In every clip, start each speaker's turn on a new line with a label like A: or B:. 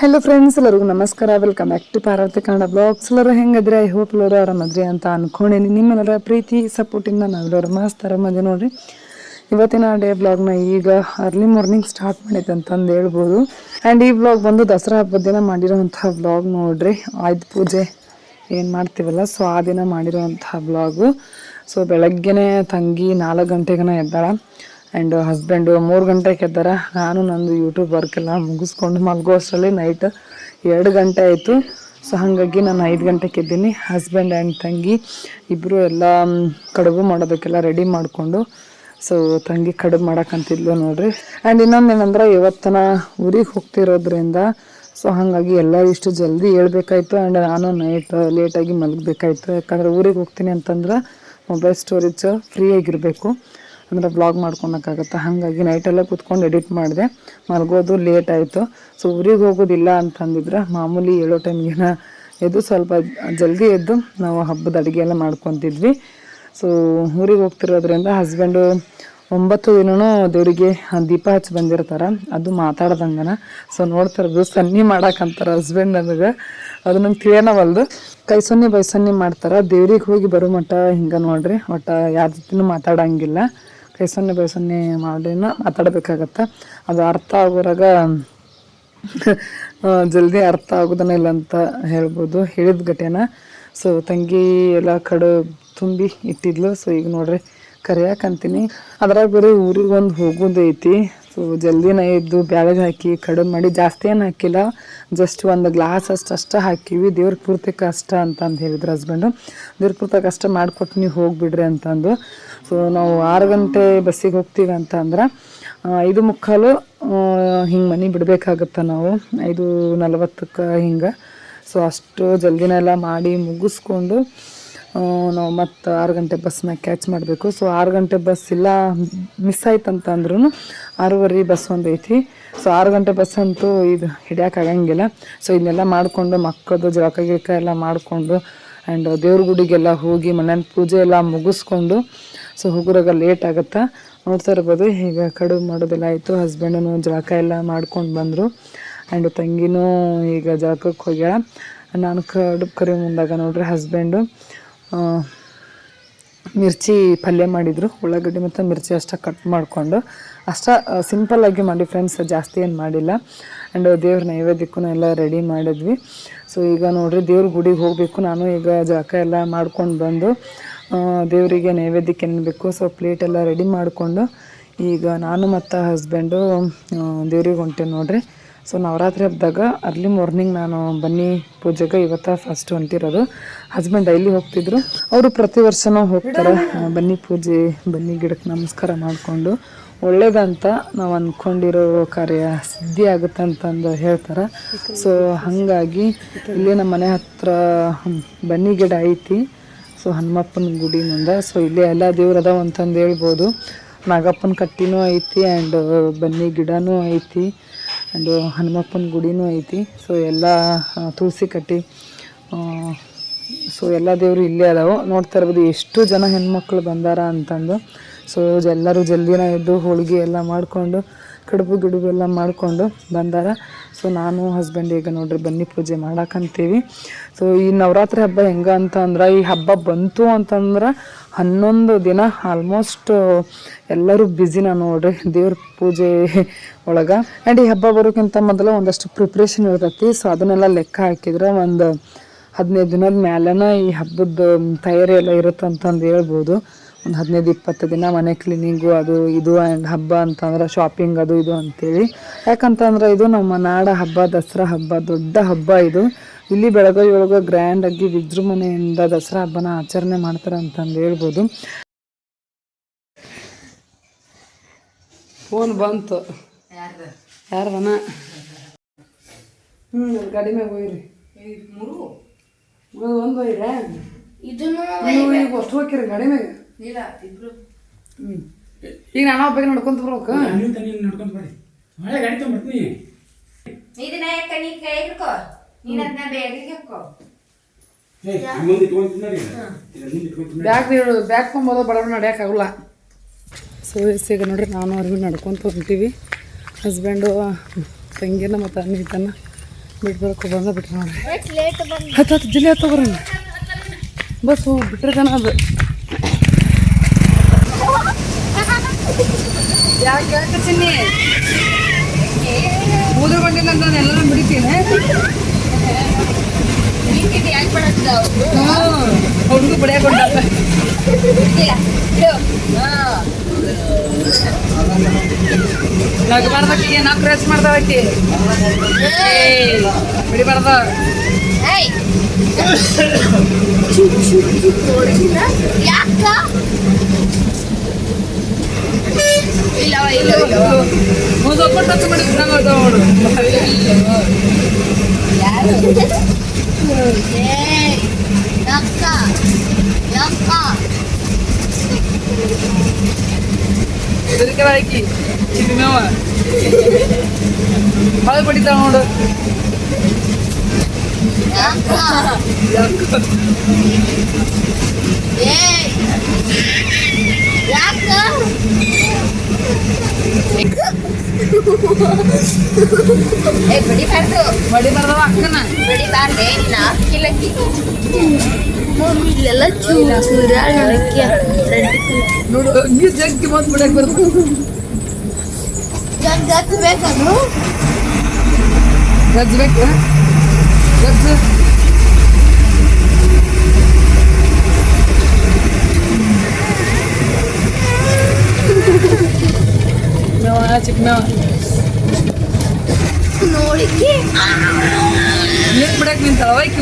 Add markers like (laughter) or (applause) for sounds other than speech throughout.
A: Hello friends ಎಲ್ಲರಿಗೂ ನಮಸ್ಕಾರ. Welcome back to Parvathi Kannada blogs ಎಲ್ಲರೂ ಹೆಂಗದ್ರಿ ಐ ಹೋಪ್ ಎಲ್ಲರೂ ಆರಾಮದ್ರಿ ಅಂತ ಅನ್ಕೊಂಡೇನಿ. ನಿಮ್ಮೆಲ್ಲರ ಪ್ರೀತಿ ಸಪೋರ್ಟಿಂದ ನಾವೆಲ್ಲರೂ ಮಸ್ತ್ ಆರಾಮದಿ ನೋಡ್ರಿ. ಇವತ್ತಿನ ಡೇ ಬ್ಲಾಗ್ನ ಈಗ ಅರ್ಲಿ ಮಾರ್ನಿಂಗ್ ಸ್ಟಾರ್ಟ್ ಮಾಡೈತೆ ಅಂತಂದು ಹೇಳ್ಬೋದು. ಆ್ಯಂಡ್ ಈ ಬ್ಲಾಗ್ ಬಂದು ದಸರಾ ಹಬ್ಬದ ದಿನ ಮಾಡಿರೋವಂಥ ಬ್ಲಾಗ್ ನೋಡ್ರಿ. ಆಯ್ತು ಪೂಜೆ ಏನು ಮಾಡ್ತೀವಲ್ಲ? ಸೊ ಆ ದಿನ ಮಾಡಿರೋಂಥ ಬ್ಲಾಗು ಸೊ ಬೆಳಗ್ಗೆನೇ ತಂಗಿ ನಾಲ್ಕು ಗಂಟೆಗನ ಎದ್ದಾಳ. ಆ್ಯಂಡ್ ಹಸ್ಬೆಂಡು ಮೂರು ಗಂಟೆಗೆ ಎದ್ದಾರ. ನಾನು ನಂದು ಯೂಟ್ಯೂಬ್ ವರ್ಕೆಲ್ಲ ಮುಗಿಸ್ಕೊಂಡು ಮಲ್ಗೋ ಅಷ್ಟರಲ್ಲಿ ನೈಟ್ ಎರಡು ಗಂಟೆ ಆಯಿತು. ಸೊ ಹಾಗಾಗಿ ನಾನು ಐದು ಗಂಟೆಗೆ ಎದ್ದೀನಿ. ಹಸ್ಬೆಂಡ್ ಆ್ಯಂಡ್ ತಂಗಿ ಇಬ್ಬರು ಎಲ್ಲ ಕಡುಬು ಮಾಡೋದಕ್ಕೆಲ್ಲ ರೆಡಿ ಮಾಡಿಕೊಂಡು. ಸೊ ತಂಗಿ ಕಡುಬು ಮಾಡೋಕ್ಕಂತಿದ್ಲು ನೋಡ್ರಿ. ಆ್ಯಂಡ್ ಇನ್ನೊಂದು ಏನಂದ್ರೆ ಇವತ್ತನ ಊರಿಗೆ ಹೋಗ್ತಿರೋದ್ರಿಂದ ಸೊ ಹಾಗಾಗಿ ಎಲ್ಲ ಇಷ್ಟು ಜಲ್ದಿ ಹೇಳ್ಬೇಕಾಯ್ತು. ಆ್ಯಂಡ್ ನಾನು ನೈಟ್ ಲೇಟಾಗಿ ಮಲಗಬೇಕಾಯ್ತು. ಯಾಕಂದ್ರೆ ಊರಿಗೆ ಹೋಗ್ತೀನಿ ಅಂತಂದ್ರೆ ಮೊಬೈಲ್ ಸ್ಟೋರೇಜ್ ಫ್ರೀ ಆಗಿರಬೇಕು. ಅಂದ್ರೆ ಬ್ಲಾಗ್ ಮಾಡ್ಕೊಳಕ್ಕಾಗತ್ತೆ? ಹಾಗಾಗಿ ನೈಟೆಲ್ಲ ಕೂತ್ಕೊಂಡು ಎಡಿಟ್ ಮಾಡಿದೆ. ಮಲಗೋದು ಲೇಟ್ ಆಯಿತು. ಸೊ ಊರಿಗೆ ಹೋಗೋದಿಲ್ಲ ಅಂತಂದಿದ್ರೆ ಮಾಮೂಲಿ ಏಳೋ ಟೈಮ್ಗೆನ ಎದ್ದು ಸ್ವಲ್ಪ ಜಲ್ದಿ ಎದ್ದು ನಾವು ಹಬ್ಬದ ಅಡುಗೆ ಎಲ್ಲ ಮಾಡ್ಕೊತಿದ್ವಿ. ಸೊ ಊರಿಗೆ ಹೋಗ್ತಿರೋದ್ರಿಂದ ಹಸ್ಬೆಂಡು ಒಂಬತ್ತು ದಿನನೂ ದೇವರಿಗೆ ದೀಪ ಹಚ್ಚಿ ಬಂದಿರ್ತಾರ. ಅದು ಮಾತಾಡ್ದಂಗನ. ಸೊ ನೋಡ್ತಿರೋದು ಸನ್ನಿ ಮಾಡಕ್ಕಂತಾರ ಹಸ್ಬೆಂಡ್ ನನಗೆ. ಅದು ನಂಗೆ ತಿಳಿಯೋಣವಲ್ದು ಕೈ ಸೊನ್ನೆ, ಬೈ ಸನ್ನಿ ಮಾಡ್ತಾರ. ದೇವ್ರಿಗೆ ಹೋಗಿ ಬರೋ ಮಟ್ಟ ಹಿಂಗೆ ನೋಡ್ರಿ. ಒಟ್ಟು ಯಾರ ಜೊತೆನೂ ಮಾತಾಡಂಗಿಲ್ಲ. ಕೈ ಸೊನ್ನೆ ಬೈ ಸೊನ್ನೆ ಮಾಡಿನ ಮಾತಾಡಬೇಕಾಗತ್ತೆ? ಅದು ಅರ್ಥ ಆಗೋರಾಗ ಜಲ್ದಿ ಅರ್ಥ ಆಗೋದನ್ನ ಇಲ್ಲ ಅಂತ ಹೇಳ್ಬೋದು. ಹೇಳಿದ ಘಟೆನ ಸೊ ತಂಗಿ ಎಲ್ಲ ಕಡು ತುಂಬಿ ಇಟ್ಟಿದ್ಲು. ಸೊ ಈಗ ನೋಡ್ರಿ ಕರೆಯಾಕಂತೀನಿ ಅದ್ರಾಗ ಬರೀ ಊರಿಗೆ ಒಂದು ಹೋಗೋದು ಐತಿ. ಸೊ ಜಲ್ದಿನ ಇದ್ದು ಬ್ಯಾಳಿಗೆ ಹಾಕಿ ಕಡುಬು ಮಾಡಿ ಜಾಸ್ತಿ ಏನು ಹಾಕಿಲ್ಲ. ಜಸ್ಟ್ ಒಂದು ಗ್ಲಾಸ್ ಅಷ್ಟು ಅಷ್ಟೇ ಹಾಕಿವಿ. ದೇವ್ರ ಪೂರ್ತಿ ಕಷ್ಟ ಅಂತಂದು ಹೇಳಿದ್ರು ಹಸ್ಬೆಂಡು ದೇವ್ರ ಪೂರ್ತಿ ಕಷ್ಟ ಮಾಡಿಕೊಟ್ಟು ನೀವು ಹೋಗಿಬಿಡ್ರಿ ಅಂತಂದು. ಸೊ ನಾವು ಆರು ಗಂಟೆ ಬಸ್ಸಿಗೆ ಹೋಗ್ತೀವಿ ಅಂತ ಅಂದ್ರೆ ಐದು ಮುಕ್ಕಾಲು ಹಿಂಗೆ ಮನೆ ಬಿಡಬೇಕಾಗತ್ತೆ ನಾವು. ಐದು ನಲವತ್ತಕ್ಕೆ ಹಿಂಗೆ. ಸೊ ಅಷ್ಟು ಜಲ್ದಿನೆಲ್ಲ ಮಾಡಿ ಮುಗಿಸ್ಕೊಂಡು ನಾವು ಮತ್ತು ಆರು ಗಂಟೆ ಬಸ್ನ ಕ್ಯಾಚ್ ಮಾಡಬೇಕು. ಸೊ ಆರು ಗಂಟೆ ಬಸ್ ಇಲ್ಲ ಮಿಸ್ ಆಯ್ತಂತಂದ್ರೂ ಆರೂವರೆ ಬಸ್ ಒಂದು ಐತಿ. ಸೊ ಆರು ಗಂಟೆ ಬಸ್ ಅಂತೂ ಇದು ಹಿಡಿಯೋಕ್ಕಾಗಂಗಿಲ್ಲ ಸೊ ಇದನ್ನೆಲ್ಲ ಮಾಡಿಕೊಂಡು ಮಕ್ಕಳದು ಜಳಕ ಗಿಳಕ ಎಲ್ಲ ಮಾಡಿಕೊಂಡು ಆ್ಯಂಡ್ ದೇವ್ರ ಗುಡಿಗೆಲ್ಲ ಹೋಗಿ ಮನೆಯ ಪೂಜೆ ಎಲ್ಲ ಮುಗಿಸ್ಕೊಂಡು ಸೊ ಹುಗುರಾಗ ಲೇಟ್ ಆಗುತ್ತಾ? ನೋಡ್ತಾ ಇರ್ಬೋದು. ಈಗ ಕಡುಬು ಮಾಡೋದೆಲ್ಲ ಆಯಿತು. ಹಸ್ಬೆಂಡನು ಜಳಕ ಎಲ್ಲ ಮಾಡ್ಕೊಂಡು ಬಂದರು. ಆ್ಯಂಡ್ ತಂಗಿನೂ ಈಗ ಜಳಕಕ್ಕೆ ಹೋಗ್ಯಾಳ. ನಾನು ಕಡುಬು ಕರಿ ಮುಂದಾಗ ನೋಡ್ರಿ ಹಸ್ಬೆಂಡು ಮಿರ್ಚಿ ಪಲ್ಯ ಮಾಡಿದರು. ಉಳ್ಳಾಗಡ್ಡಿ ಮತ್ತು ಮಿರ್ಚಿ ಅಷ್ಟ ಕಟ್ ಮಾಡಿಕೊಂಡು. ಅಷ್ಟ ಸಿಂಪಲ್ಲಾಗಿ ಮಾಡಿ ಫ್ರೆಂಡ್ಸ್ ಜಾಸ್ತಿ ಏನು ಮಾಡಿಲ್ಲ. ಆ್ಯಂಡ್ ದೇವ್ರ ನೈವೇದ್ಯಕ್ಕೂ ಎಲ್ಲ ರೆಡಿ ಮಾಡಿದ್ವಿ. ಸೊ ಈಗ ನೋಡ್ರಿ ದೇವ್ರ ಗುಡಿಗೆ ಹೋಗಬೇಕು. ನಾನು ಈಗ ಜಳಕ ಎಲ್ಲ ಮಾಡ್ಕೊಂಡು ಬಂದು ದೇವರಿಗೆ ನೈವೇದ್ಯಕ್ಕೆ ಏನು ಬೇಕು ಸೊ ಪ್ಲೇಟ್ ಎಲ್ಲ ರೆಡಿ ಮಾಡಿಕೊಂಡು ಈಗ ನಾನು ಮತ್ತು ಹಸ್ಬೆಂಡು ದೇವ್ರಿಗೆ ಹೊಂಟೆ ನೋಡ್ರಿ. ಸೊ ನವರಾತ್ರಿ ಹಬ್ಬದಾಗ ಅರ್ಲಿ ಮಾರ್ನಿಂಗ್ ನಾನು ಬನ್ನಿ ಪೂಜೆಗೆ, ಇವತ್ತ ಫಸ್ಟ್ ಹೊಂಟಿರೋದು. ಹಸ್ಬೆಂಡ್ ಡೈಲಿ ಹೋಗ್ತಿದ್ರು. ಅವರು ಪ್ರತಿ ವರ್ಷನೂ ಹೋಗ್ತಾರೆ. ಬನ್ನಿ ಪೂಜೆ, ಬನ್ನಿ ಗಿಡಕ್ಕೆ ನಮಸ್ಕಾರ ಮಾಡಿಕೊಂಡು. ಒಳ್ಳೇದಂತ ನಾವು ಅಂದ್ಕೊಂಡಿರೋ ಕಾರ್ಯ ಸಿದ್ಧಿ ಆಗುತ್ತೆ ಅಂತಂದು ಹೇಳ್ತಾರೆ. ಸೊ ಹಾಗಾಗಿ ಇಲ್ಲಿ ನಮ್ಮ ಮನೆ ಹತ್ರ ಬನ್ನಿ ಗಿಡ ಐತಿ. ಸೊ ಹನುಮಪ್ಪನ ಗುಡಿ ಮುಂದೆ. ಸೊ ಇಲ್ಲಿ ಎಲ್ಲ ದೇವ್ರು ಅದಾವ ಅಂತಂದು ಹೇಳ್ಬೋದು. ನಾಗಪ್ಪನ ಕಟ್ಟಿನೂ ಐತಿ ಆ್ಯಂಡ್ ಬನ್ನಿ ಗಿಡನೂ ಐತಿ ಆ್ಯಂಡ್ ಹನುಮಪ್ಪನ ಗುಡಿನೂ ಐತಿ. ಸೊ ಎಲ್ಲ ತುಳಸಿ ಕಟ್ಟಿ ಸೊ ಎಲ್ಲ ದೇವರು ಇಲ್ಲೇ ಅದಾವೆ. ನೋಡ್ತಾ ಇರ್ಬೋದು ಎಷ್ಟು ಜನ ಹೆಣ್ಮಕ್ಳು ಬಂದಾರ ಅಂತಂದು. ಸೊ ಎಲ್ಲರೂ ಜಲ್ದಿನ ಇದ್ದು ಹೋಳಿಗೆ ಎಲ್ಲ ಮಾಡಿಕೊಂಡು ಕಡುಬು ಗಿಡುಬು ಎಲ್ಲ ಮಾಡಿಕೊಂಡು ಬಂದಾರ. ಸೊ ನಾನು ಹಸ್ಬೆಂಡ್ ಈಗ ನೋಡ್ರಿ ಬನ್ನಿ ಪೂಜೆ ಮಾಡಾಕಂತೀವಿ. ಸೊ ಈ ನವರಾತ್ರಿ ಹಬ್ಬ ಹೆಂಗ ಅಂತ ಅಂದ್ರೆ, ಈ ಹಬ್ಬ ಬಂತು ಅಂತಂದ್ರೆ ಹನ್ನೊಂದು ದಿನ ಆಲ್ಮೋಸ್ಟ್ ಎಲ್ಲರೂ ಬ್ಯುಸಿನ ನೋಡ್ರಿ ದೇವ್ರ ಪೂಜೆ ಒಳಗೆ. ಆ್ಯಂಡ್ ಈ ಹಬ್ಬ ಬರೋಕ್ಕಿಂತ ಮೊದಲು ಒಂದಷ್ಟು ಪ್ರಿಪ್ರೇಷನ್ ಇರ್ತೈತಿ. ಸೊ ಅದನ್ನೆಲ್ಲ ಲೆಕ್ಕ ಹಾಕಿದ್ರೆ ಒಂದು ಹದಿನೈದು ದಿನದ ಮೇಲೆನ ಈ ಹಬ್ಬದ ತಯಾರಿ ಎಲ್ಲ ಇರುತ್ತೆ ಅಂತಂದು ಹೇಳ್ಬೋದು. ಒಂದು ಹದಿನೈದು ಇಪ್ಪತ್ತು ದಿನ ಮನೆ ಕ್ಲೀನಿಂಗು ಅದು ಇದು ಆ್ಯಂಡ್ ಹಬ್ಬ ಅಂತಂದ್ರೆ ಶಾಪಿಂಗ್ ಅದು ಇದು ಅಂತೇಳಿ. ಯಾಕಂತಂದ್ರೆ ಇದು ನಮ್ಮ ನಾಡ ಹಬ್ಬ ದಸರಾ ಹಬ್ಬ ದೊಡ್ಡ ಹಬ್ಬ ಇದು. ಇಲ್ಲಿ ಬೆಳಗಾವಿ ಒಳಗೆ ಗ್ರ್ಯಾಂಡಾಗಿ ವಿಜೃಂಭಣೆಯಿಂದ ದಸರಾ ಹಬ್ಬನ ಆಚರಣೆ ಮಾಡ್ತಾರೆ ಅಂತಂದು ಹೇಳ್ಬೋದು. ಫೋನ್ ಬಂತು. ಯಾರನ ಹ್ಞೂ ಕಡಿಮೆ ಹೋಯ್ರಿ. ಒಂದು ಒಯ್ರ
B: ಇದನ್ನು
A: ನೀವು ಈಗ ಅಷ್ಟು ಹೋಗಿರಿ ಗಾಡಿ ಮ್ಯಾಗ
B: ಇಲ್ಲ ಇಬ್ರು.
A: ಹ್ಞೂ ಈಗ ನಾನು ಒಬ್ಬಗೆ ನಡ್ಕೊಂತ ಬರ್ಬೇಕು.
C: ನೀನು ತನಿ ನಡ್ಕೊಂತ ಬರ್ರಿ. ಒಳ್ಳೆ ಗಾಡಿ ತಗೊಂಡ್ಬರ್ತೀನಿ.
B: ಇದನ್ನ ಯಾಕ ನೀ ಕೈ ಹಿಡ್ಕೋ. ನೀನು ಅದನ್ನ ಹಾಕೋ.
A: ಬ್ಯಾಗ್ ಬ್ಯಾಗ್ ತೊಗೊಂಬೋದು ನಡೆಯೋಕ್ಕಾಗಲ್ಲ. ಸೊ ಈಗ ನೋಡ್ರಿ ನಾನು ಅರ್ವಿ ನಡ್ಕೊತ ಹೊಂಟೀವಿ. ಹಸ್ಬೆಂಡು ತಂಗಿನ ಮತ್ತು ಬಿಟ್ಟು
C: ಬಿಟ್ಬಿಡಕ್ಕೆ ಬಂದ ಬಿಟ್ರಿ ನೋಡ್ರಿ. ಹತ್ತು ಹತ್ತು ಜಿಲ್ಲೆ ಹತ್ತು ಬರೋಣ ಬಸ್ ಹೋಗಿ ಬಿಟ್ರೆ ಜನ ಅದು. ಯಾಕೆ ಯಾಕೆ ಚಿನ್ನಿ ಊದ್ರ ಬಂದಿಲ್ಲ ಅಂತ ಎಲ್ಲ ಬಿಡಿತೀನಿ ಹುಡುಗ ಬಿಡಿಯಾಕ ನಗಬಾರ್ದಕ್ಕೆ ನಾಲ್ಕು ಏಯ್ ಮಾಡ್ದಾವಕ್ಕಿ ಬಿಡಿಬಾರ್ದ.
B: ಯಾಕ? ಇಲ್ಲವ ಇಲ್ಲ
C: ಒಂದು ಒಬ್ಬಟ್ಟು ಟಚ್ ಮಾಡಿ ನಂಗೆ ಅದಾವ ನೋಡು
B: ಯಾರು ಏಯ್ ಯಾಕ ಯಾಕ
C: ಎದರಿಕೆಲ್ಲ ಹಾಕಿ ಚಿನ್ನವ ಭಾಳ ಬಡಿತಾವ ನೋಡು
B: ಯಾಕ ಏಯ್ ಯಾಕ ಏ ಬಿಡಿಬಾರ್ದು
C: ಬಡಿಬಾರ್ದವ ಅಕ್ಕನ
B: ಬಿಡಿಬಾರ್ದೆ ನಿನ್ನ ಅಕ್ಕಿಲಕ್ಕಿ ಇಲ್ಲೆಲ್ಲ ಚೂರು ಚೂರ್ಯಾಳ ಅಕ್ಕಿ
C: ನೋಡು ಹಂಗೆ ಜಗ್ಗಿ ಬಂದು ಬಿಡಕ್ಕೆ ಬರ್ತದೆ
B: ಗಂಗತ್ ಬೇಕನು
C: ಗಜ್ಬೇಕು ಗಜ್ಜು ಮೇವ
B: ನೋಡಿಕ್ಕೆ
C: ಏನ್ ಬಿಡಕ್ ನಿಂತಾವ ಈಕಿ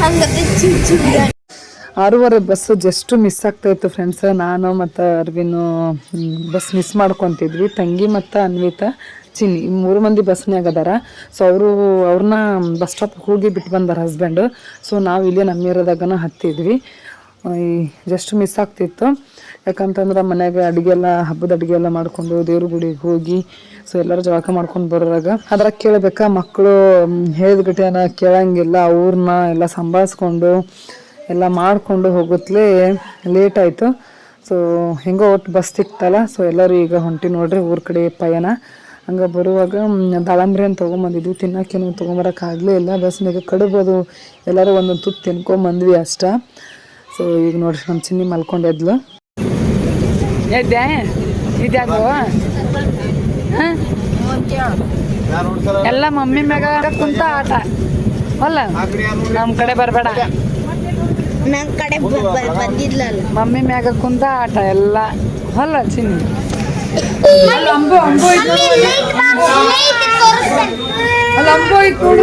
B: ಹಂಗತ್ತೆ
C: ಆರೂವರೆ ಬಸ್ಸು ಜಸ್ಟ್ ಮಿಸ್ ಆಗ್ತಾ ಇತ್ತು ಫ್ರೆಂಡ್ಸ್ ನಾನು ಮತ್ತು ಅರ್ವಿನು ಬಸ್ ಮಿಸ್ ಮಾಡ್ಕೊತಿದ್ವಿ ತಂಗಿ ಮತ್ತು ಅನ್ವಿತಾ ಚಿನ್ನಿ ಈ ಮೂರು ಮಂದಿ ಬಸ್ನಾಗ ಅದಾರ ಸೊ ಅವರು ಅವ್ರನ್ನ ಬಸ್ ಸ್ಟಾಪ್ ಹೋಗಿ ಬಿಟ್ಟು ಬಂದಾರ ಹಸ್ಬೆಂಡು ಸೊ ನಾವು ಇಲ್ಲೇ ನಮ್ಮ ಏರಿಯಾದಾಗನ ಹತ್ತಿದ್ವಿ ಜಸ್ಟ್ ಮಿಸ್ ಆಗ್ತಿತ್ತು ಯಾಕಂತಂದ್ರೆ ಮನ್ಯಾಗ ಅಡುಗೆ ಎಲ್ಲ ಹಬ್ಬದ ಅಡುಗೆ ಎಲ್ಲ ಮಾಡ್ಕೊಂಡು ದೇವ್ರ ಗುಡಿಗೆ ಹೋಗಿ ಸೊ ಎಲ್ಲರೂ ಜಳಕ ಮಾಡ್ಕೊಂಡು ಬರೋರಾಗ ಅದ್ರಾಗ ಕೇಳಬೇಕಾ? ಮಕ್ಕಳು ಹೇಳಿದ ಗಟ್ಟಿಯನ್ನ ಕೇಳಂಗಿಲ್ಲ, ಅವ್ರನ್ನ ಎಲ್ಲ ಸಂಭಾಳಿಸ್ಕೊಂಡು, ಎಲ್ಲ ಮಾಡಿಕೊಂಡು ಹೋಗುತ್ತಲೇ ಲೇಟ್ ಆಯಿತು. ಸೊ ಹೆಂಗೋ ಒಟ್ಟು ಬಸ್ ಸಿಕ್ತಲ್ಲ ಸೊ ಎಲ್ಲರೂ ಈಗ ಹೊಂಟಿ ನೋಡ್ರಿ ಊರ ಕಡೆ ಪಯಣ. ಹಂಗೆ ಬರುವಾಗ ದಾಳಂಬ್ರಿ ಅಂತ ತೊಗೊಂಬಂದಿದ್ವಿ ತಿನ್ನೋಕ್ಕೇನು ತೊಗೊಂಬರೋಕ್ಕಾಗಲೇ ಇಲ್ಲ ಬಸ್ನಾಗ ಕಡಬೋದು. ಎಲ್ಲರೂ ಒಂದೊಂದು ತುತ್ತು ತಿನ್ಕೊಂಬಂದ್ವಿ ಅಷ್ಟ. ಸೊ ಈಗ ನೋಡ್ರಿ ನಮ್ಮ ಚಿನ್ನಿ ಮಲ್ಕೊಂಡೆದ್ಲು ಎದ್ದೆ ಹಾಂ ಎಲ್ಲ ಮಮ್ಮಿ ಮ್ಯಾಗ ಕುಂತ ಆಟ ಅಲ್ಲ ನಮ್ಮ ಕಡೆ ಬರಬೇಡ.
B: ನನ್ನ ಕಡೆ ಬಂದಿದ್ಲಲ್ಲ.
C: ಮಮ್ಮಿ ಮ್ಯಾಗ ಕುಂತ ಆಟ ಎಲ್ಲ. ಅಲ್ಲ ಚಿನ್ನಿ. ಅಲ್ಲ ಅಂಬು ಅಂಬು ಅಲ್ಲಿ. ಅಂಬು ನೋಡು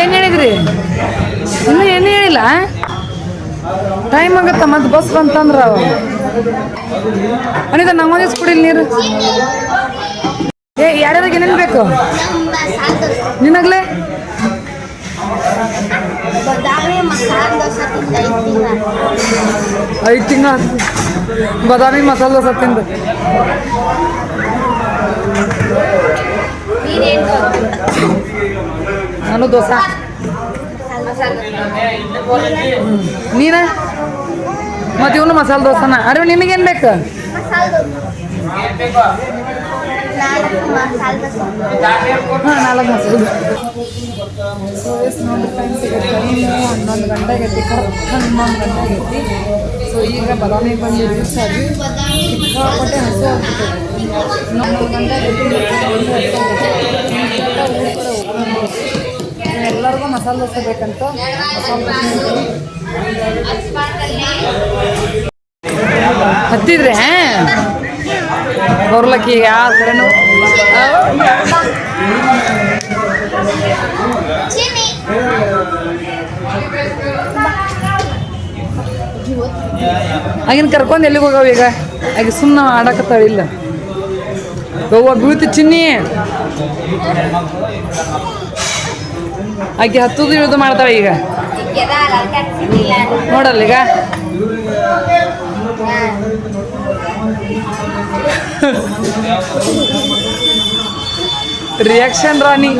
C: ಏನ್ ಹೇಳಿದ್ರಿ? ಇನ್ನೂ ಏನು ಹೇಳಿಲ್ಲ ಟೈಮ್ ಆಗತ್ತ ಮತ್ತೆ ಬಸ್ ಬಂತಂದ್ರ ಅನಿತ ನಮ್ಮನೆ ಕುಡಿಲ್ ನೀರು. ಏ ಯಾರ್ಯಾರಿಗೆ ಏನೇನು ಬೇಕು? ನಿನಗ್ಲೇ? ಐದು ತಿಂಗಳ ಬದಾಮಿ ಮಸಾಲ ದೋಸೆ ತಿಂದು. ನಾನು ದೋಸೆ. ನೀನ? ಮತ್ತೆ ಇವನು ಮಸಾಲೆ ದೋಸೆನ. ಅರೆ ನಿಮಗೇನು ಬೇಕು?
B: ಮಸಾಲ ನಾಲ್ಕು ಮಸಾಲ
C: ಹಾಂ ನಾಲ್ಕು ಮಸಾಲೆ ಹನ್ನೊಂದು ಗಂಟೆಗೆ ಐತಿ ಕರೆಕ್ಟ್ ಹನ್ನೊಂದು ಗಂಟೆಗೆ ಐತಿ ಸೊ ಈಗ ಬಾದಾಮಿ ಬಂದು ರೀಚ್ ಆಗಿ ಸಿಕ್ಕಾಪಟ್ಟೆ ಹಸು ಆಗ್ಬಿಟ್ಟಿದೆ ಹನ್ನೊಂದು ಗಂಟೆ ಆಗೈತಿ ಎಲ್ಲರಿಗೂ ಮಸಾಲೆ ದೋಸೆ ಬೇಕಂತ ಹತ್ತಿದ್ರಿ ಬರ್ಲಕ್ಕಿ ಯಾವ
B: ಚಿನ್ನಿ
C: ಆಗಿನ ಕರ್ಕೊಂಡು ಎಲ್ಲಿಗೆ ಹೋಗವ ಈಗ? ಆಗ ಸುಮ್ಮನೆ ಆಡಕತ್ತಾಳ ಇಲ್ಲ. ಬೀಳ್ತಿ ಚಿನ್ನಿ. आगे हतोदीता नोड़ल रियाक्षन रानी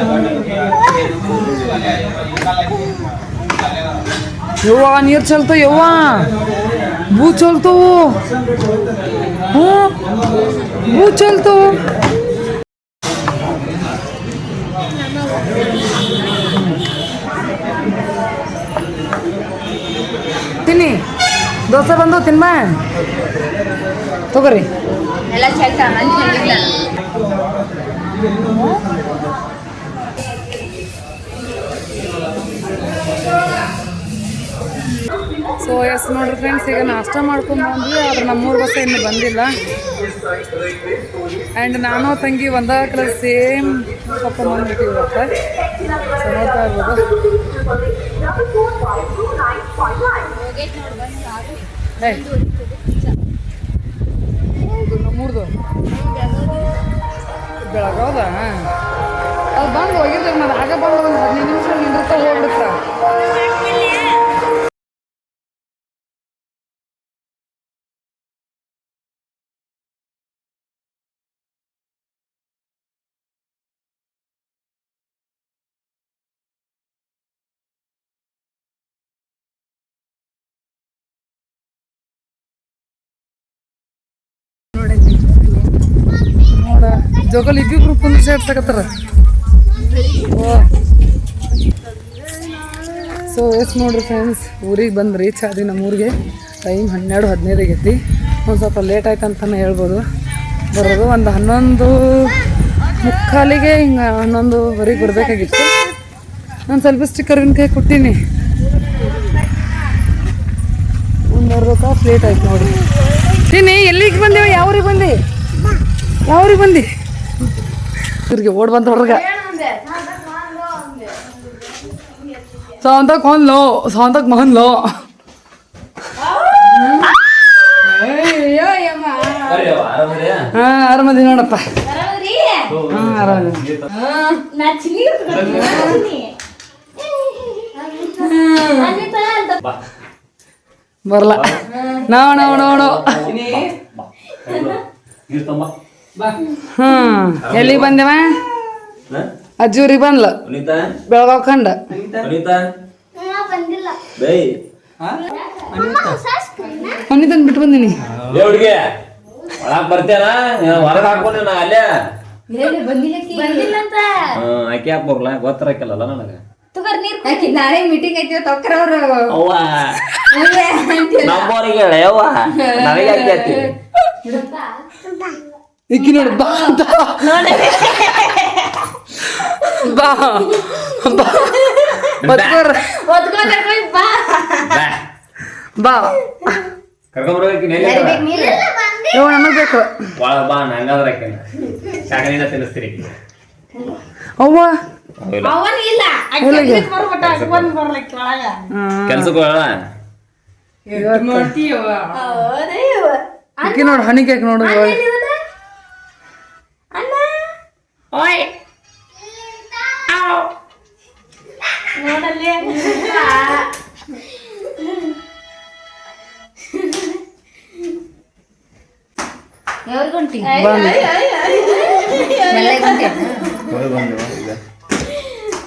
C: यवा नीर चलते यवा भू चलते भू चलते ದೋಸೆ ಬಂದು ತಿನ್ಮ? ತಗೋರಿ. ಸೊ ಎಸ್ ನೋಡ್ರಿ ಫ್ರೆಂಡ್ಸ್ ಈಗ ನಾಷ್ಟ ಮಾಡ್ಕೊಂಡು ಬಂದ್ವಿ ಆದ್ರೆ ನಮ್ಮೂರ್ ಬಸ್ ಇನ್ನು ಬಂದಿಲ್ಲ. ಆ್ಯಂಡ್ ನಾನು ತಂಗಿ ಒಂದ ಕಲರ್ ಸೇಮ್ ಕಪ್ಪ ಬಂದ್ಬಿಟ್ಟಿವಿ ಇವತ್ತು ಸೊ ನೋಡ್ತಾ ಇರ್ಬೋದು. ಹೌದು? ಅದು ಬಂದು ಹೋಗಿರ್ಲಿ ಮತ್ತೆ ಆಗ ಬಂದು ಒಂದು ಹದಿನೈದು ನಿಮಿಷ ನಿಂದಿರ್ತಾ ಹೋಗ್ಬಿಡ್ತಾ ಜೋಗಲ್ ಇಬ್ಬಿಬ್ರು ಕುಂದ್ ಸೇರ್ಸಕತ್ತಾರ. ಸೊ ಎಸ್ ನೋಡ್ರಿ ಫ್ರೆಂಡ್ಸ್ ಊರಿಗೆ ಬಂದು ರೀಚ್ ಆದ್ರಿ ನಮ್ಮ ಊರಿಗೆ ಟೈಮ್ ಹನ್ನೆರಡು ಹದಿನೈದು ಆಗೈತಿ ಒಂದು ಸ್ವಲ್ಪ ಲೇಟ್ ಆಯ್ತು ಅಂತಲೇ ಹೇಳ್ಬೋದು. ಬರೋದು ಒಂದು ಹನ್ನೊಂದು ಮುಕ್ಕಾಲಿಗೆ ಹಿಂಗೆ ಹನ್ನೊಂದುವರೆಗೆ ಬರಬೇಕಾಗಿತ್ತು. ನಾನು ಸ್ವಲ್ಪ ಸ್ಟಿಕ್ಕರಿನ ಕೈ ಕೊಟ್ಟೀನಿ. ಒಂದು ಅರ್ಧ ತಾಸು ಲೇಟ್ ಆಯ್ತು ನೋಡಿ ತಿನ್ನಿ, ಎಲ್ಲಿಗೆ ಬಂದೆವು ಯಾವ್ರಿಗೆ ಬಂದಿ? ಯಾವ್ರಿಗೆ ಬಂದಿ? ಇವ್ರಿಗೆ ಓಡ್ ಬಂದ ಹೊರಗ ಸಾಂತಕ್ ಹೊನ್ಲೋ ಸಾಂತಕ್ ಮಹನ್ಲೋ ಹಾ ಆರಾಮದಿ ನೋಡಪ್ಪ. ಹಾ ಆರಾಮದಿ.
B: ನಾ ನೋ
C: ನೋ ನೋ ನಾವು ನೋಡು ಹ್ಮ್. ಎಲ್ಲಿಗೆ ಬಂದೇವ? ಅಜ್ಜೂರಿಗೆ ಬಂದ್ಲ. ಬೆಳಗಾವ್ ಕಂಡ. ಅನಿತನ್ ಬಿಟ್ಟು ಬಂದಿನಿ.
D: ಏ ಹುಡುಗಿ ಒಳಗ್ ಬರ್ತೇನ ಹೊರಗೆ ಹಾಕೊಂಡು ನಾ ಅಲ್ಲೇ. ಆಕೆ ನನಗ.
B: ತಗೋರ್ ನೀರ್ ಆಕಿ ನಾಳೆ ಮೀಟಿಂಗ್ ಐತಿ ತೊಕ್ಕರವ್ರು
D: ಅವ್ವ. ನಮ್ಮವ್ರಿಗೆ ಹೇಳ ಯವ್ವ ನನಗೆ ಯಾಕೆ ಆತಿ
C: ಇಕ್ಕಿ ನೋಡು. ಬಾ. ಅಂತ ಬಾ. ಬಾ.
B: ಒದ್ಕೊಂಡ್ ಬಾ.
C: ಇವ ನನಗ್ ಬೇಕು
D: ಬಾ ನಂಗಾದ್ರೆ ಶಾಕನಿಂದ ತಿನ್ನಿಸ್ತೀರಿ.
C: ಅವ್ವ.
B: ಅವನ್ ಇಲ್ಲ.
C: ಎಲ್ಲಿಗೆ?
D: ಕೆಲ್ಸಕ್ಕೆ ಹೋಗೋಣ
C: ಇಕ್ಕಿ ನೋಡು ಹನಿ ಕೇಕ್ ನೋಡು
B: Ôi. Ao. Nó là
C: liên
D: Dạ Nhớ vâng. con tỉnh Vâng.
C: Mày
B: con tỉnh Mới
D: con tỉnh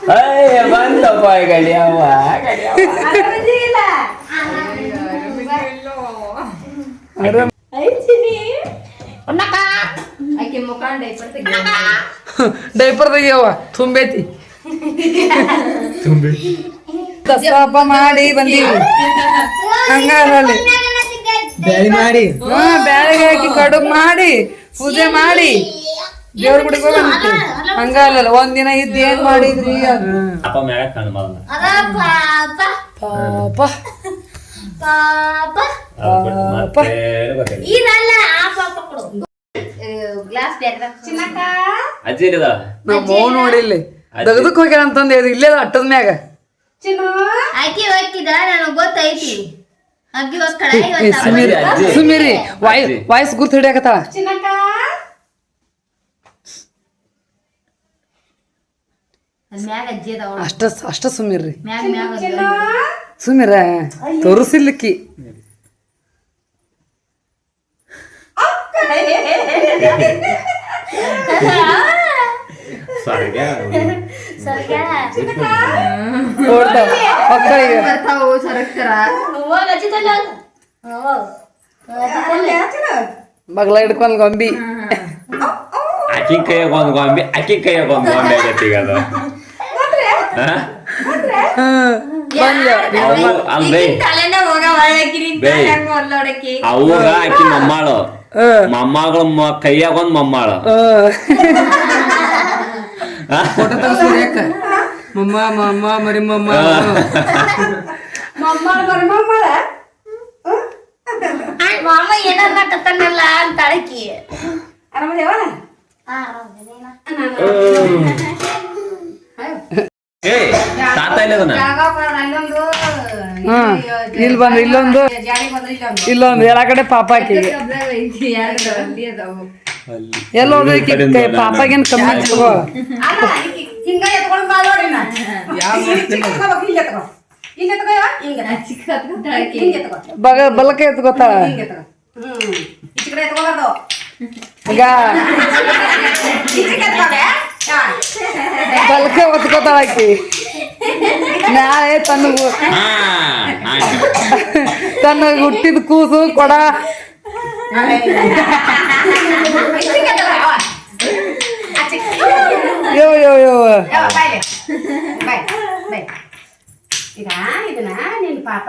D: ấy vẫn đâu quay cái đeo hả? Cái đeo hả? À,
E: cái gì là. Ấy chị ní
B: con nắc à ai kiếm một con để vẫn tỉnh nắc à
C: (laughs) diaper ತೆಗಿಯವ ತುಂಬೈತಿ. ಕಸಾಪ ಮಾಡಿ ಬಂದೀವಿ. ಹಂಗಾರಲ್ಲಿ
F: ಬ್ಯಾಳಿ ಮಾಡಿ.
C: ಹಾ ಬ್ಯಾಳಿಗೆ ಹಾಕಿ ಕಡುಬು ಮಾಡಿ ಪೂಜೆ ಮಾಡಿ. ದೇವ್ರ ಗುಡಿಗೆ ಹೋಗಿ ಹಂಗಲ್ಲ ಒಂದಿನ ಇದ್ದು ಏನ್ ಮಾಡಿದ್ರಿ
B: ಪಾಪ.
C: ಪಾಪ
B: ಪಾಪ ಗ್ಲಾಸ್ ಬೇರೆ ಚಿನ್ನಕ್ಕ?
D: ಅಜ್ಜಿ ಇಲ್ಲದ
C: ನಮ್ಮ ನೋಡಿಲ್ಲ ದಗದಕ್ ಹೋಗ್ಯಾರ ಅಂತಂದ್ ಇಲ್ಲೇ ಅಟ್ಟದ ಮ್ಯಾಗ.
B: ಆಕಿ ಹೋಗಿದ ನನಗ್ ಗೊತ್ತೈತಿ. ಅಗ್ಗಿ ಹೋಗ್ ಕಡೆ
C: ಏ, ಸುಮೀರಿ
D: ಅಜ್ಜಿ.
C: ಸುಮೀರಿ ವಾಯ್ ವಾಯ್ಸ್ ಗುರ್ತು ಹಿಡಿಯಕತ್ತಾಳ.
B: ಚಿನ್ನಕ್ಕ?
C: ಅಷ್ಟ ಅಷ್ಟ ಸುಮೀರ್ರಿ.
B: ಮ್ಯಾಗ ಮ್ಯಾಗ
C: ಸುಮೀರ ತೋರಿಸಿಲ್ಲಕ್ಕಿ
B: ಬರ್ತಾವು ಸರಕ್ತರ
C: ಮಗಳ ಹಿಡ್ಕೊಂಡ್ ಗೊಂಬಿ.
D: ಅಕ್ಕಿ ಕೈಯಾಗ ಒಂದ್ ಗೊಂಬೆ ಅಕ್ಕಿ ಕೈಯಾಗ ಒಂದ್ ಗೊಂಬೆ ಆಗೈತಿ ಈಗ ಅದು. ಅವು ಅಲ್ ಬೇ ಮೊಮ್ಮಗಳು ಕೈಯಾಗ ಒಂದ್?
F: ಫೋಟೋ ಮಮ್ಮ ಮಮ್ಮ ಮರಿ ಮಮ್ಮ.
G: ಮಮ್ಮಳ ಬರ ಮಮ್ಮಳ? ಮಾಮ ಏನಾರ ನಾಕತ್ತಾನಲ್ಲ ಅಂತ ಅಳಕಿ. ಆರಾಮದೇವ
D: ಏ ತಾತ ಇಲ್ಲ ಅದನ್ನ
G: ಅಲ್ಲೊಂದು.
C: ಹಾ, ಇಲ್ಲಿ ಬಂದು ಇಲ್ಲೊಂದು
G: ಜಾಡಿ ಬಂದ್ರೆ ಇಲ್ಲೊಂದು
C: ಇಲ್ಲೊಂದು ಎಲ್ಲ ಕಡೆ ಪಾಪ ಆಕಿಗೆ
G: ಎರಡು ಅಲ್ಲಿ ಅದಾವು
C: ಎಲ್ಲ ಹೋದ್ರಿ ಪಾಪಾಗೇನ್ ಕಮ್ಮಿ ತಗೋ. ಬಗ ಬಲಕ ಎತ್ಕೋತಾಳ. ಈಗ
G: ಈಚೆಗೆ ಎತ್ಕೊಬೆ. ಯಾ.
C: ಬಲಕ ಒತ್ಕೋತಾಳ ಆಕಿ ನಾಳೆ ತನ್ನ ಹು-
D: ಹಾ ಹಂಗ.
C: ತನ್ನ ಹುಟ್ಟಿದ ಕೂಸು ಕೊಡ
G: ಈಚೆಗೆ ಎತ್ಕೊ ಯವ್ವ. ಆಚೆಗೆ.
C: ಯೋ ಯೋ ಯೋ
G: ಯವ್ವ, ಬಾಯ್ಲೆ. ಬಾಯ್, ಬಾಯ್. ಈಗ ಇದನ್ನ ನಿನ್ ಪಾಪ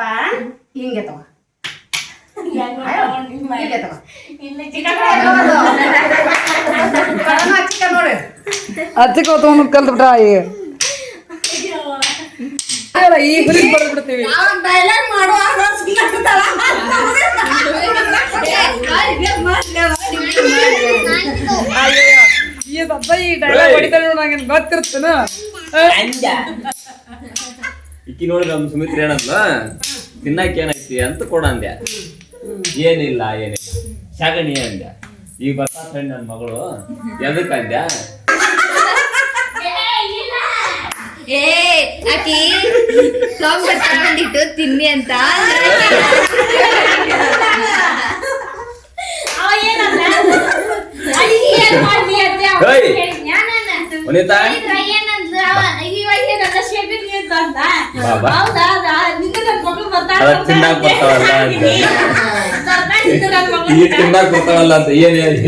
G: ಹಿಂಗೆ ತಗೋ ಅಯ್ಯೋ, ಹಿಂಗೆ ತಗೋ ಈ ಕಡೆ
C: ಹೊತ್ಕೊಂಡು ಕಲ್ತ್ಬಿಟ್ರ ಈಗ ಹೇಳ, ಈ ಬಿಡ್ತೀವಿ
G: ಡೈಲಾಗ್
C: ಹೊಡಿತಾಳೆ ನೋಡು, ನಂಗೇನ್ ಗೊತ್ತಿರ್ತೇನ?
D: ಈಕಿ ನೋಡಿ ನಮ್ ಸುಮಿತ್ರ ಏನಂದ್ಲ? ತಿನ್ನಕ್ ಏನೈತಿ ಅಂತ ಕೊಡ ಅಂದ್ಯ. ಏನಿಲ್ಲ ಏನಿಲ್ಲ. ಶಾಗಣಿ ಅಂದ್ಯ. ಈಗ ಬರ್ತಾ ಫ್ರೆಂಡ್ ನನ್ ಮಗಳು. ಎದಕ್ ಅಂದ್ಯ?
G: ಏ ಆಕಿ ಸಾಂಗ್ ತಗೊಂಡಿಟ್ಟು ತಿನ್ನಿ ಅಂತ.
D: ತಿನ್ನಾಕ್ ಬರ್ತಾವಲ್ಲ ಅಂತ. ಈಗ ತಿನ್ನಾಕ್ ಬರ್ತಾವಲ್ಲ ಅಂತ ಏನ್ ಹೇಳಿ?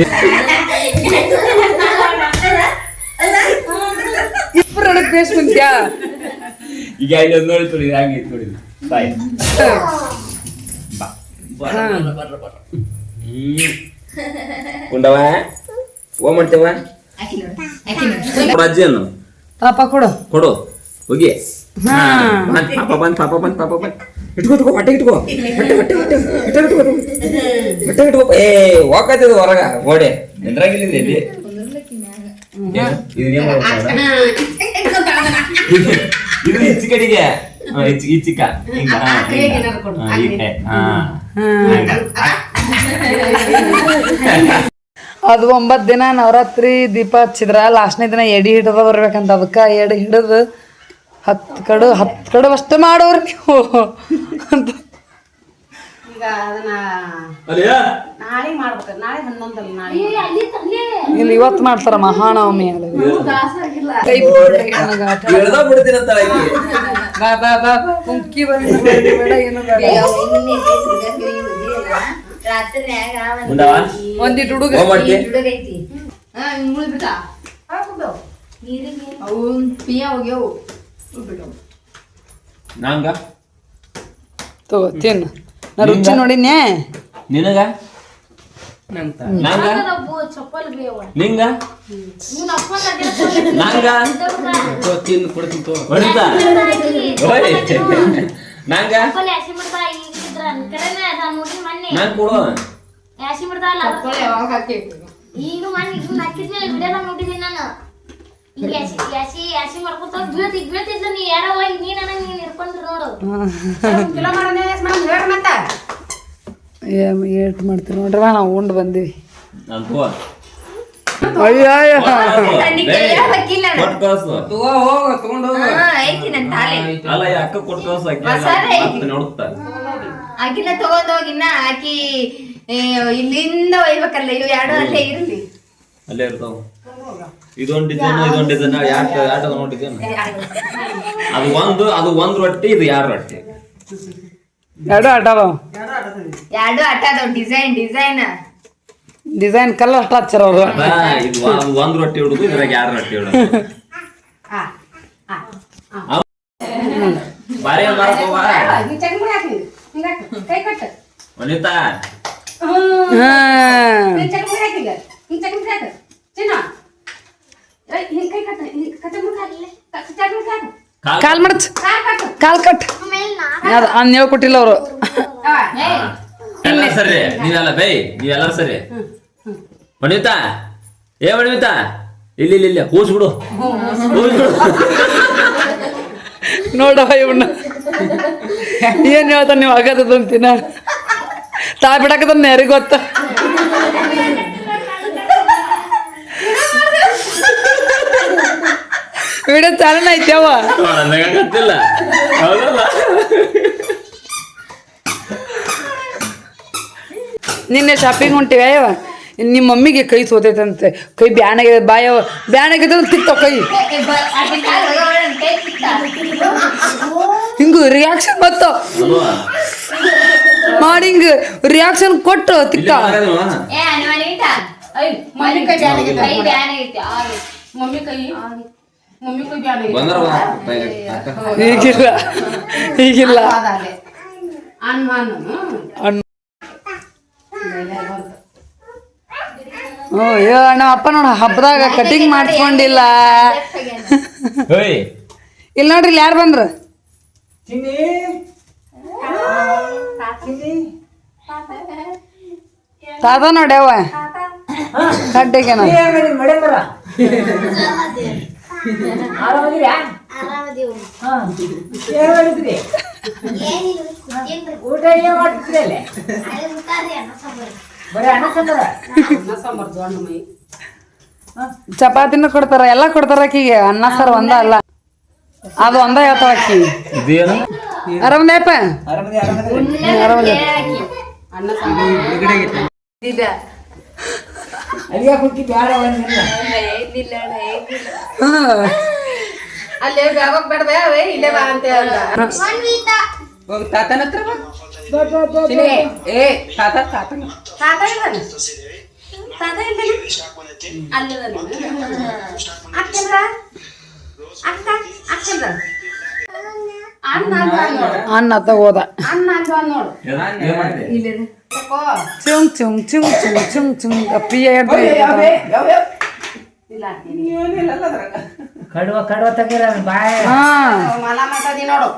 C: ಕುಂತ್ಯಾ (laughs)
D: ಈಗ ಇಲ್ಲಿ ಒಂದ್ ನೋಡಿ ನೋಡಿ ಹಂಗೆ ನೋಡಿ ಬಾಯ್ ಉಂಡವ ಓ ಮಾಡ್ತೇವ ಅಜ್ಜಿಯನ್ನು
C: ಪಾಪ ಕೊಡು.
D: ಕೊಡು. ಹೋಗಿ. ಪಾಪ ಬಂದ್ ಪಾಪ ಬಂದ್ ಪಾಪ ಬಂದ್. ಇಟ್ಕೋ ಇಟ್ಕೋ ಹೊಟ್ಟೆ ಇಟ್ಕೋ. ಹೊಟ್ಟೆ ಹೊಟ್ಟೆ ಹೊಟ್ಟೆ ಹೊಟ್ಟೆ ಇಟ್ಕೋ. ಹೊಟ್ಟೆ ಇಟ್ಕೋ. ಏ ಹೋಗತ್ತಿದ ಹೊರಗ? ಗೋಡೆ. ಎದ್ರಾಗಿಲ್ಲ ಇಲ್ಲಿ. ಏನು? ಇದನ್ನೇನ್ ಮಾಡ್ತಾಳ? (laughs) ಇದು ಹೆಚ್ಚು ಕಡೆಗೆ ಈ. ಹಂಗ.
C: ಅದು ಒಂಬತ್ತು ದಿನ ನವರಾತ್ರಿ ದೀಪ ಹಚ್ಚಿದ್ರ. ಲಾಸ್ಟ್ನೇ ದಿನ ಎಡಿ ಹಿಡ್ದ ಬರ್ಬೇಕಂತ. ಅದಕ್ಕೆ ಎಡಿ ಹಿಡಿದು ಹತ್ತು ಕಡು ಹತ್ತು ಕಡು ಅಷ್ಟು ಮಾಡೋರು ನೀವು. ಅಂತ.
G: ಈಗ ಅದನ್ನ ನಾಳೆ ಮಾಡ್ಬೇಕು ನಾಳೆ ಹನ್ನೊಂದಲ್ಲ ನಾಳೆ.
C: ಇಲ್ಲಿ ಇವತ್ತು ಮಾಡ್ತಾರ ಮಹಾನವಮಿ. ಬಾ ಬಾ ಬಾ ಕುಂಕಿ? ಒಂದಿಟ್ಟು ಹುಡುಗ?
G: ಅವು ಪಿಯ ಹೋಗ್ಯವು.
D: ನಂಗ
C: ತಗೋ ತಿನ್ನು. ನಾ ರುಚಿ ನೋಡಿನ್ಯಾ?
D: ನಿನಗ? ನಂಗ? ನಿಂಗ? ನಂಗ?
F: ತಿಂದು ಕೊಡ್ತೀನಿ ತಗೋ
D: ಹೊಡಿತಾ? ಓಯ್. ನಂಗ? ನಂಗ್ ಕೊಡು.
E: ಈಗ ಮಣ್ಣು ಇದನ್ನ ಹಾಕಿದ್ಮೇಲೆ ವಿಡಿಯೋದಾಗ ನೋಡಿದ್ದೀನಿ ನಾನು.
C: ಏಟ್ ಮಾಡ್ತೀವಿ ನೋಡ್ರವ ನಾವು ಉಂಡು ಬಂದೀವಿ.
G: ಆಕಿನ ತಗೊಂಡೋಗಿನ್ನ ಆಕಿ ಏ, ಇಲ್ಲಿಂದ ಒಯ್ಬೇಕಲ್ಲ ಇವು ಎರಡು ಅಲ್ಲೇ ಇರ್ಲಿ.
D: ಅಲ್ಲೇ ಇರ್ತಾವ. ಇದೊಂದ್ ಡಿಸೈನ್ ಇದೊಂದು ಡಿಸೈನ್ ಯಾಕೆ ಯಾಕೆ ನೋಡಿ ಡಿಸೈನ್ ಅದು ಒಂದು ಅದು ಒಂದು ರೊಟ್ಟಿ ಇದು ಯಾರು ರೊಟ್ಟಿ?
C: ಎರಡು ಆಟ ಅದಾವ.
G: ಎರಡು ಆಟ ಅದಾವ ಡಿಸೈನ್ ಡಿಸೈನ್
C: ಡಿಸೈನ್ ಕಲರ್ ಅಷ್ಟ ಹಚ್ಚಾರ ಅವರು.
D: ಅದ ಇದು ಒಂದು ರೊಟ್ಟಿ ಹಿಡಿದು ಇದ್ರಾಗ ಎರಡು ರೊಟ್ಟಿ
G: ಹಿಡಿದು
D: ಬಾರಿ ಅನಿತಾ
C: ಹಾ.
D: ಕಾಲ್
C: ಮಾಡ್ತ.
G: Call
C: cut. ಅನ್ ನೀವು ಹೇಳ್ಕೊಟ್ಟಿಲ್ಲ ಅವರು.
D: ಸರಿ. ನೀವೆಲ್ಲ ಬೈ ನೀವೆಲ್ಲರೂ ಸರಿ. ವನಿತಾ ಏ ವನಿತಾ ಇಲ್ಲಿ ಇಲ್ಲಿ ಇಲ್ಲ ಕೂಸ್ ಬಿಡು ನೋಡ ಬಿಡು
C: ನೋಡವ ಇವನ್ನ ಏನ್ ಹೇಳ್ತಾನ ನೀವು ಆಗದಂತಿನ ತಾ ಬಿಡಾಕದನ್ನ ಯಾರಿಗ್ ವಿಡಿಯೋ ಚಾಲನ ಐತ್ಯವ
D: ನನಗತ್ತಿಲ್ಲ ಹೌದಲ್ಲ?
C: ನಿನ್ನೆ ಶಾಪಿಂಗ್ ಹೊಂಟಿವ ಯವ ನಿಮ್ಮ ಮಮ್ಮಿಗೆ ಕೈ ಸೋತೈತಂತೆ. ಕೈ ಬ್ಯಾನಾಗ ಬಾಯವ ಬ್ಯಾನಾಗೈತೆ ತಿಕ್ತಾವ ಕೈ. ಹಿಂಗು ರಿಯಾಕ್ಷನ್ ಬತ್ತ. ಹಿಂಗ ರಿಯಾಕ್ಷನ್ ಕೊಟ್ಟು
G: ಏಯ್, ಮಮ್ಮಿ ಕೈ
C: ಈಗಿಲ್ಲ. ಈಗಿಲ್ಲ.
G: ಹ್ಞೂ
C: ಅಣ್ಣ ಅಪ್ಪ ನೋಡ ಹಬ್ಬದಾಗ ಕಟಿಂಗ್ ಮಾಡಿಸ್ಕೊಂಡಿಲ್ಲ. ಇಲ್ಲ ನೋಡ್ರಿ ಇಲ್ಲಿ ಯಾರು ಬಂದ್ರ? ತಾತ ನೋಡ್ಯವ ಕಟ್ಟಿಗೆ (laughs)
H: ಆರಾಮದೇವು ಏನಿಲ್ಲ ಕೂತೇನ್ರಿ
I: ಊಟ ಏನ್ ಮಾಡ್ತಿದ್ರಲ್ಲ
H: ಅದೇ ಊಟ ರೀ ಅನ್ನ ಸಾಂಬಾರು
I: ಬರೀ ಅನ್ನ ಸಾಂಬಾರ
G: ಅನ್ನ ಸಾಂಬಾರ್ ಜೋಳ ಮೈ
C: ಚಪಾತಿನೂ ಕೊಡ್ತಾರ ಎಲ್ಲ ಕೊಡ್ತಾರ ಆಕಿಗೆ ಅನ್ನ ಸಾರು ಒಂದ ಅಲ್ಲ ಅದು ಒಂದ ಹೇಳ್ತಾವ ಆಕಿ
D: ಇದೇನು
C: ಆರಾಮದೇಪ್ಪ
I: ಆರಾಮದಿ ಆರಾಮದಿ
C: ಆರಾಮದೇ
G: ಅನ್ನ ಸಾಂಬಾರ್
I: ಅಲ್ಲಿಗೆ ಕುಕ್ಕಿ ಬ್ಯಾಡ ಒಂದಿಲ್ಲ
G: ಅಲ್ಲೇ ಬ್ಯಾಗೋಗ್ ಬೇಡವೆ? ಅವೇ ಇಲ್ಲೇ ಬಾ ಅಂತ ಹೇಳ್ದ.
H: ಮನ್ವಿತ
F: ಹೋಗಿ ತಾತನ ಹತ್ರ ಬಾ. ಚಿನ್ನಿ, ಏ ತಾತ ತಾತನ.
G: ತಾತ ಇದ್ದಾನೆ? ತಾತ ಇದ್ದಾನೆ? ಅಲ್ಲಿದ್ದಾನೆ ಅಕ್ಕಂದ್ರ ಅಕ್ಕ ಅಕ್ಕಂದ್ರ ಅನ್ನ
C: ತಗೋದ ಚುಂಗ್ ಚುಂಗ್ ಚುಂಗ್ ಚುಂಗ್ ಚುಂಗ್ ಚುಂಗ್ ಅಪ್ಪಿಯ
I: ಕಡುವ ಕಡುವ ತೆಗೀರ ಬಾಯ.
C: ಹಾ.
G: ಮಲ ಮಾತಾಡಿ ನೋಡು.